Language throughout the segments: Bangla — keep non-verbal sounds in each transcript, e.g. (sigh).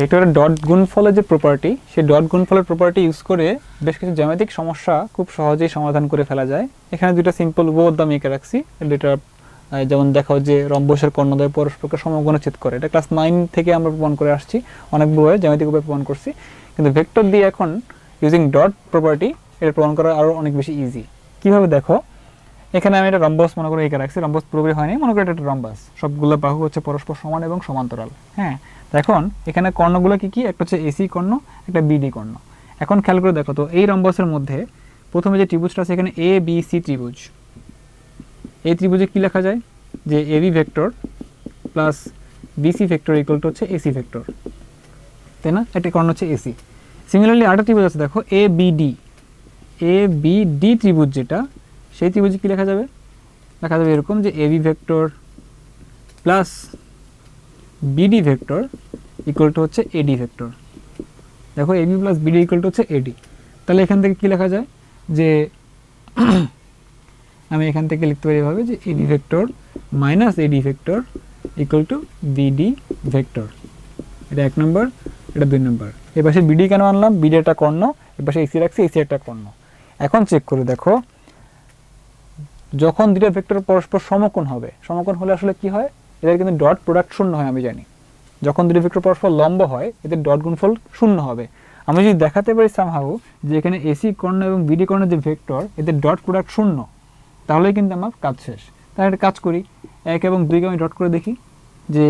ভেক্টরের ডট গুণফলের যে প্রপার্টি সেই ডট গুণফলের প্রপার্টি ইউজ করে বেশ কিছু জ্যামিতিক সমস্যা খুব সহজেই সমাধান করে ফেলা যায়। এখানে দুটো সিম্পল বোধ আমি এঁকে রাখছি। দুটা যেমন দেখাও যে রম্বসের কর্ণদ্বয় পরস্পরকে সমগুণচ্ছেদ করে। এটা ক্লাস নাইন থেকে আমরা প্রমাণ করে আসছি। অনেক বইয়ে জ্যামিতিক উপায় প্রমাণ করছি। কিন্তু ভেক্টর দিয়ে এখন ইউজিং ডট প্রপার্টি এটা প্রমাণ করা আরও অনেক বেশি ইজি কীভাবে দেখো? এখানে আমি একটা রম্বস মনে করে এঁকে রাখছি। রম্বস পুরোপুরি হয়নি। মনে করি এটা একটা রম্বাস। সবগুলো বাহু হচ্ছে পরস্পর সমান এবং সমান্তরাল। হ্যাঁ? এখন এখানে কর্ণগুলো কি কি? একটা হচ্ছে এসি কর্ণ, একটা বিডি কর্ণ। এখন খেয়াল করে দেখো তো, এই রম্বসের মধ্যে প্রথমে যে ত্রিভুজটা আছে এখানে এ বি সি ত্রিভুজ। এই ত্রিভুজে কি লেখা যায়? যে A B vector plus B C vector equal to হচ্ছে এসি ভেক্টর তাই না? একটা কর্ণ হচ্ছে এসি সিমিলারলি আরেকটা ত্রিভুজ আছে, দেখো A B D A B D ত্রিভুজ যেটা, সেই ত্রিভুজে কী লেখা যাবে? লেখা যাবে এরকম যে A B vector plus B D vector equal to হচ্ছে এডি ভেক্টর দেখো A B plus B D equal to হচ্ছে এডি তাহলে এখান থেকে কী লেখা যায়? যে (clears throat) আমি এখান থেকে লিখতে পারি এভাবে যে A D vector minus A D vector equal to B D vector এটা এক নম্বর এটা দুই নম্বর এপাশে বিডি কেন আনলাম? বিডি একটা কর্ণ, এ পাশে এসি রাখছি এসি একটা কর্ণ। এখন চেক করে দেখো, যখন দুটো ভেক্টর পরস্পর সমকোণ হবে, সমকোণ হলে আসলে কি হয়? এদের কিন্তু ডট প্রোডাক্ট শূন্য হয়, আমি জানি। যখন দুটো ভেক্টর পরস্পর লম্ব হয়, এদের ডট গুণফল শূন্য হবে। আমি যদি দেখাতে পারি সামহাউ যে এখানে এসি কর্ণ এবং বিডি কর্ণের যে ভেক্টর এদের ডট প্রোডাক্ট শূন্য, তাহলেই কিন্তু আমার কাজ শেষ। তাহলে একটা কাজ করি। এক এবং দুইকে আমি ডট করে দেখি যে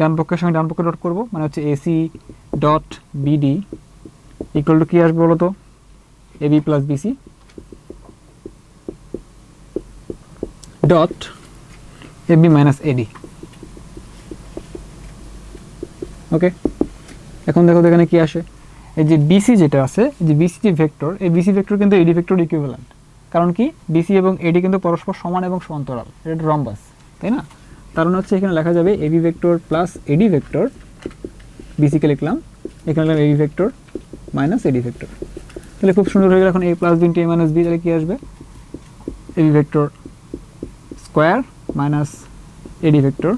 ডান পক্ষের সঙ্গে ডান পক্ষে ডট করব মানে হচ্ছে A C dot B D equal to কী আসবে বলো তো? A B plus B C dot A B minus A D okay এখন দেখো এখানে কি আসে? এই যে বিসি যেটা আছে যে বিসি যে ভেক্টর এই বিসি ভেক্টর কিন্তু এডি ভেক্টর ইকুইভ্যালেন্ট কারণ কি? বিসি এবং এডি কিন্তু পরস্পর সমান এবং সমান্তরাল। এটা রম্বাস তাই না? কারণ হচ্ছে এখানে লেখা যাবে A B vector plus A D vector বিসিকে লিখলাম, এখানে লিখলাম A B vector minus A D vector তাহলে খুব সুন্দর হয়ে গেল এখন A plus B A minus B তাহলে কী আসবে? A B vector square minus A D vector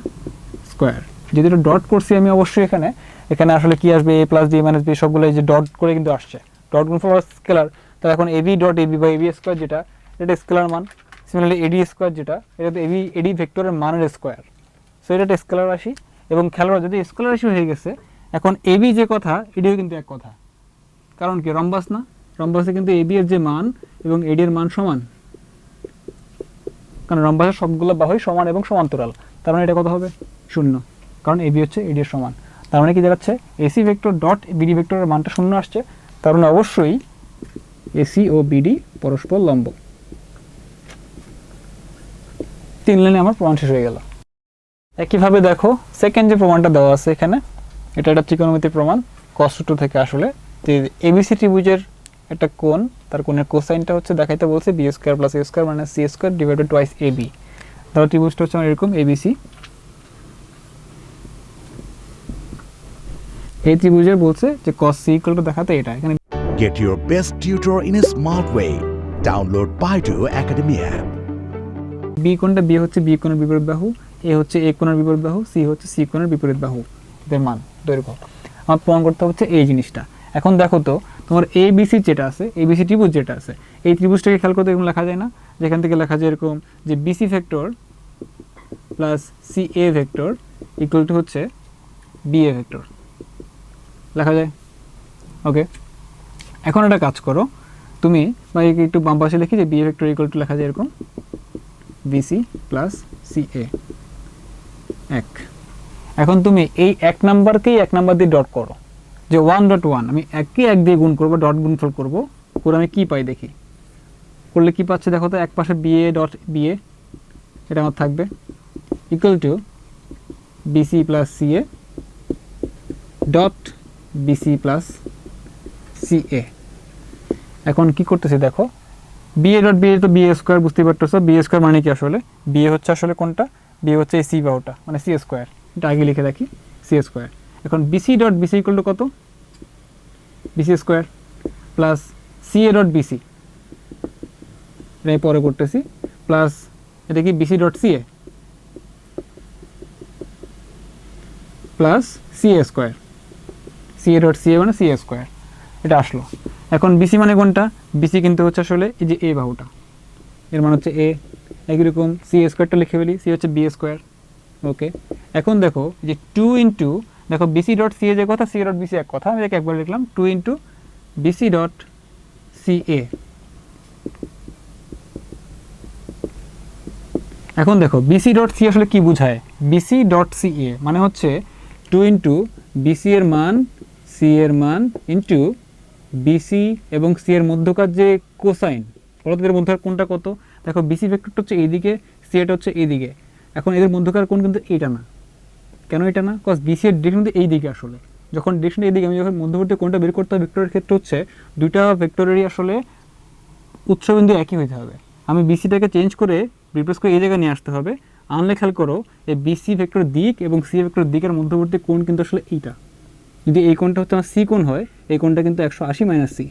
square যদি এটা ডট করছি আমি অবশ্যই এখানে এখানে আসলে কি আসবে A plus D minus B সবগুলো যে ডট করে কিন্তু আসছে। ডট গুণফল স্কেলার তাহলে এখন A B dot A B বা এবি স্কোয়ার যেটা, এটা স্কেলার মান। সিমিলারলি এডি স্কোয়ার যেটা, এটা তো এবি এডি ভেক্টরের মানের স্কোয়ার সো এটা একটা স্কেলার রাশি, এবং খেলোয়াড় যদি স্কেলার রাশি হয়ে গেছে, এখন এবি যে কথা এডিও কিন্তু এক কথা। কারণ কি? রম্বাস না? রম্বাসে কিন্তু এবি এর যে মান, এবং এডি এর মান সমান। কারণ রম্বাসের সবগুলো বাহুই সমান এবং সমান্তরাল। তার মানে এটা কত হবে? শূন্য। কারণ এবি হচ্ছে এডি এর সমান। তার মানে কি দেখাচ্ছে? এসি ভেক্টর ডট বিডি ভেক্টরের মানটা শূন্য আসছে। তার মানে অবশ্যই এসি ও বিডি পরস্পর লম্ব। তিন লাইনে আমার প্রমাণ শেষ হয়ে গেল। একইভাবে দেখো সেকেন্ড যে প্রমাণটা দেওয়া আছে এখানে, এটা একটা ত্রিকোণমিতির প্রমাণ। কষ্ট টু থেকে আসলে এবিসি ত্রিভুজের একটা কোণ, তার কোণের কোসাইনটা হচ্ছে দেখাইতে বলছে B square plus A square মানে C square divided twice A B ধরো ত্রিভুজটা হচ্ছে আমার এরকম এবিসি এই ত্রিভুজের বলছে যে ইকুয়াল টু দেখাতে এটা এখানে Get your best tutor in a smart way. Download Baidu Academy app. B কোণটা বি হচ্ছে বি কোণের বিপরীত বাহু এ হচ্ছে এ কোণের বিপরীত বাহু সি হচ্ছে সি কোণের বিপরীত বাহু। এদের মান দৈর্ঘ্য। আমার প্রমাণ করতে হচ্ছে এই জিনিসটা। এখন দেখো তো তোমার এ বিসি যেটা আছে এ বিসি ত্রিভুজ যেটা আছে এই ত্রিভুজটাকে খেয়াল করতে এরকম লেখা যায় না? যেখান থেকে লেখা যায় এরকম যে B C vector plus C A vector equal to হচ্ছে বি এ ভেক্টর লেখা যায়? ওকে এখন একটা কাজ করো। তুমি বা একটু বাম পাশে লিখি যে বি ভেক্টর ইকুয়াল টু লেখা যায় এরকম। বিসি প্লাস সি এ এক। এখন তুমি এই এক নাম্বারকেই এক নাম্বার দিয়ে ডট করো। যে ওয়ান ডট ওয়ান আমি এককে এক দিয়ে গুণ করব ডট গুণফল করব। করে আমি কী পাই দেখি? করলে কি পাচ্ছে দেখো তো? এক পাশে বিএ ডট বিএ এটা আমার থাকবে। Equal to B C plus C A dot B C plus C A এখন কি করতেছি দেখো? B A dot B A তো বিএ স্কোয়ার বুঝতেই পারতেছো? বিএ স্কোয়ার মানে কি আসলে? বিএ হচ্ছে আসলে কোনটা? বিএ হচ্ছে এই সি বাহুটা মানে সি স্কোয়ার এটা আগে লিখে রাখি সি স্কোয়ার এখন B C dot B C equal to কত? B C square plus C A dot B C এটা আমি পরে করতেছি। প্লাস এটা কি? B C dot C A plus C A square C A dot C A মানে সি এ স্কোয়ার এটা আসলো। এখন বিসি মানে কোনটা? বিসি কিন্তু হচ্ছে আসলে এই যে এ বাহুটা। এর মানে হচ্ছে এ একই রকম সি স্কোয়ারটা লিখে ফেলি। সি হচ্ছে বি স্কোয়ার ওকে এখন দেখো যে টু ইন্টু দেখো B C dot C A যে কথা সি এ ডট বিসি এক কথা। আমি একবার লিখলাম two into B C dot C A এখন দেখো বিসি ডট সি আসলে কি বোঝায়? বিসি ডট সি এ মানে হচ্ছে টু ইন্টু বিসি এর মান সি এর মান ইন্টু বিসি এবং সি এর মধ্যকার যে কোসাইন এদের মধ্যকার কোনটা কত? দেখো বিসি ভেক্টরটা হচ্ছে এইদিকে সি এটা হচ্ছে এইদিকে। এখন এদের মধ্যকার কোন কিন্তু এইটা না। কেন এটা না? কজ বিসি এর ডিরেকশন কিন্তু এইদিকে আসলে। যখন ডিরেকশন এইদিকে, আমি যখন মধ্যবর্তী কোনটা বের করতে হবে ভেক্টরের ক্ষেত্রে হচ্ছে দুইটা ভেক্টরেরই আসলে উৎসবিন্দু একই হইতে হবে। আমি বিসিটাকে চেঞ্জ করে রিপ্লেস করে এই জায়গায় নিয়ে আসতে হবে। আনলে খেয়াল করো, এই বিসি ভেক্টর দিক এবং সি ভেক্টর দিকের মধ্যবর্তী কোণ কিন্তু আসলে এইটা। যদি এই কোণটা হচ্ছে আমার সি কোণ হয়, এই কোণটা কিন্তু একশো আশি মাইনাস সি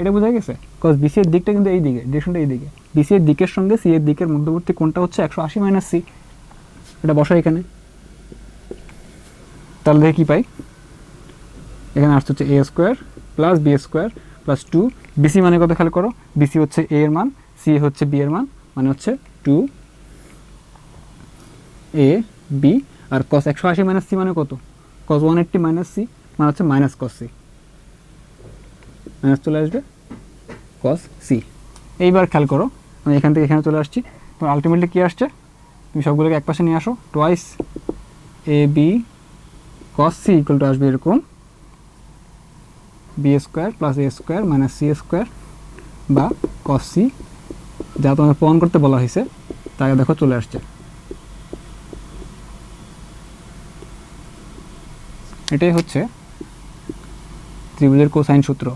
এটা বোঝা গেছে? কজ বিসি এর দিকটা কিন্তু এই দিকে ডিরেকশনটা এই দিকে বিসি এর দিকের সঙ্গে সি এর দিকের মধ্যবর্তী কোণটা হচ্ছে একশো আশি মাইনাস সি এটা বসা এখানে। তাহলে দেখে কী পাই। এখানে আসতে হচ্ছে A square plus B square plus two B C মানে কত খেয়াল করো? বিসি হচ্ছে এ এর মান সি হচ্ছে বি এর মান মানে হচ্ছে টু এ বি আর কস একশো আশি মাইনাস সি মানে কত? Cos one eighty minus C মানে হচ্ছে মাইনাস কস সি মাইনাস চলে আসবে কস সি এইবার খেয়াল করো, আমি এখান থেকে এখানে চলে আসছি। তো আলটিমেটলি কী আসছে? তুমি সবগুলোকে এক পাশে নিয়ে আসো। Twice A B cos C equal to আসবে এরকম। B square plus A square minus C square বা কস সি যা তোমাকে প্রমাণ করতে বলা হয়েছে, তাকে দেখো চলে আসছে। এটাই হচ্ছে ত্রিভুজের কোসাইন সূত্র।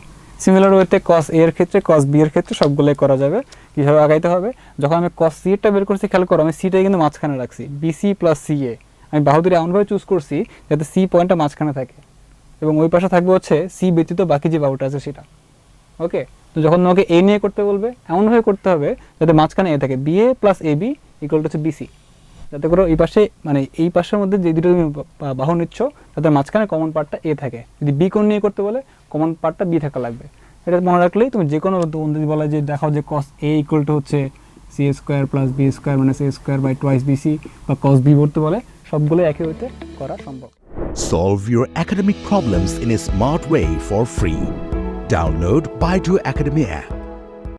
সিমিলার ওয়েতে কস এ এর ক্ষেত্রে কস বি এর ক্ষেত্রে সবগুলোই করা যাবে। কীভাবে আগাইতে হবে? যখন আমি কস সি এরটা বের করছি, খেয়াল করো, আমি সিটাই কিন্তু মাঝখানে রাখছি। বিসি প্লাস সি এ আমি বাহুদুরি এমনভাবে চুজ করছি যাতে সি পয়েন্টটা মাঝখানে থাকে। এবং ওই পাশে থাকবে হচ্ছে সি ব্যতীত বাকি যে বাহুটা আছে সেটা। ওকে তো যখন তোমাকে এ নিয়ে করতে বলবে, এমনভাবে করতে হবে যাতে মাঝখানে এ থাকে। B A plus A B equal to হচ্ছে বিসি যাতে করে এই পাশে মানে এই পাশের মধ্যে যে দুটো তুমি বাহু নিচ্ছ তাদের মাঝখানে কমন পার্টটা এ থাকে যদি বি কোণ নিয়ে করতে বলে কমন পার্টটা বি থাকা লাগবে এটা মনে রাখলেই তুমি যে কোনো যদি বলে যে দেখাও যে কস এ ইকুয়াল টু হচ্ছে C square plus B square মানে C square by twice BC বা কস বি বলতে বলে, সবগুলো একই হইতে করা সম্ভব Solve your academic problems in a smart way for free. Download Baidu Academy app.